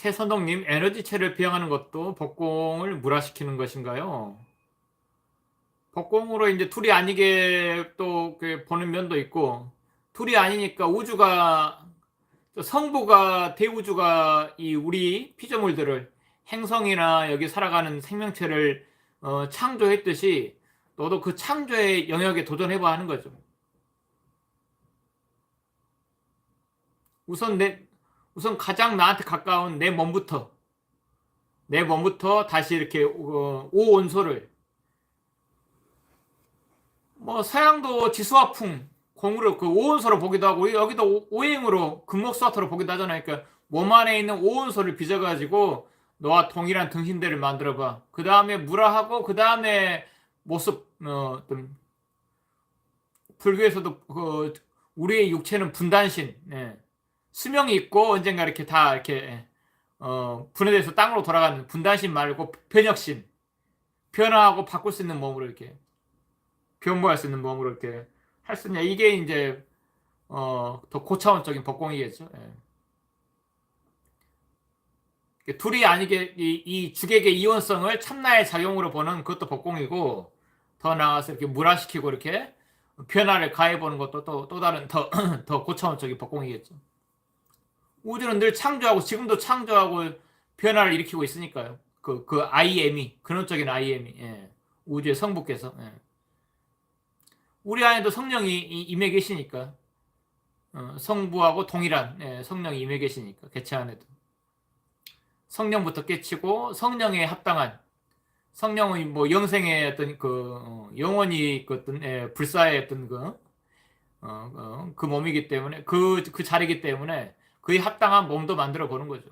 최선동님 에너지체를 비양하는 것도 복공을 물화시키는 것인가요? 복공으로 이제 둘이 아니게 또그 보는 면도 있고 둘이 아니니까 우주가 성부가 대우주가 이 우리 피조물들을 행성이나 여기 살아가는 생명체를 어, 창조했듯이 너도 그 창조의 영역에 도전해봐 하는 거죠. 우선 내 우선 가장 나한테 가까운 내 몸부터 내 몸부터 다시 이렇게 어, 오온소를 뭐 서양도 지수화풍 공으로 그 오온소로 보기도 하고 여기도 오- 오행으로 금목수화토로 보기도 하잖아요. 그러니까 몸 안에 있는 오온소를 빚어가지고 너와 동일한 등신대를 만들어봐. 그 다음에 물화하고 그 다음에 모습 어, 어떤 불교에서도 그 우리의 육체는 분단신, 예. 수명이 있고 언젠가 이렇게 다 이렇게 예, 어, 분해돼서 땅으로 돌아가는 분단신 말고 변혁신, 변화하고 바꿀 수 있는 몸으로 이렇게 변모할 수 있는 몸으로 이렇게 할 수 있냐 이게 이제 어, 더 고차원적인 법공이겠죠. 예. 둘이 아니게 이, 이 주객의 이원성을 참나의 작용으로 보는 그것도 법공이고 더 나아가서 이렇게 물화시키고 이렇게 변화를 가해보는 것도 또, 또 다른 더, 더 고차원적인 법공이겠죠. 우주는 늘 창조하고 지금도 창조하고 변화를 일으키고 있으니까요. 그, 그 IM이, 근원적인 IM이, 예. 우주의 성부께서. 예. 우리 안에도 성령이 이- 임해 계시니까. 어, 성부하고 동일한 예, 성령이 임해 계시니까. 개체 안에도. 성령부터 깨치고 성령에 합당한 성령의 뭐 영생의 어떤 그 어, 영원히 그 어떤 예, 불사의 어떤 그, 어, 어, 그 몸이기 때문에 그, 그 자리이기 때문에 그에 합당한 몸도 만들어 보는 거죠.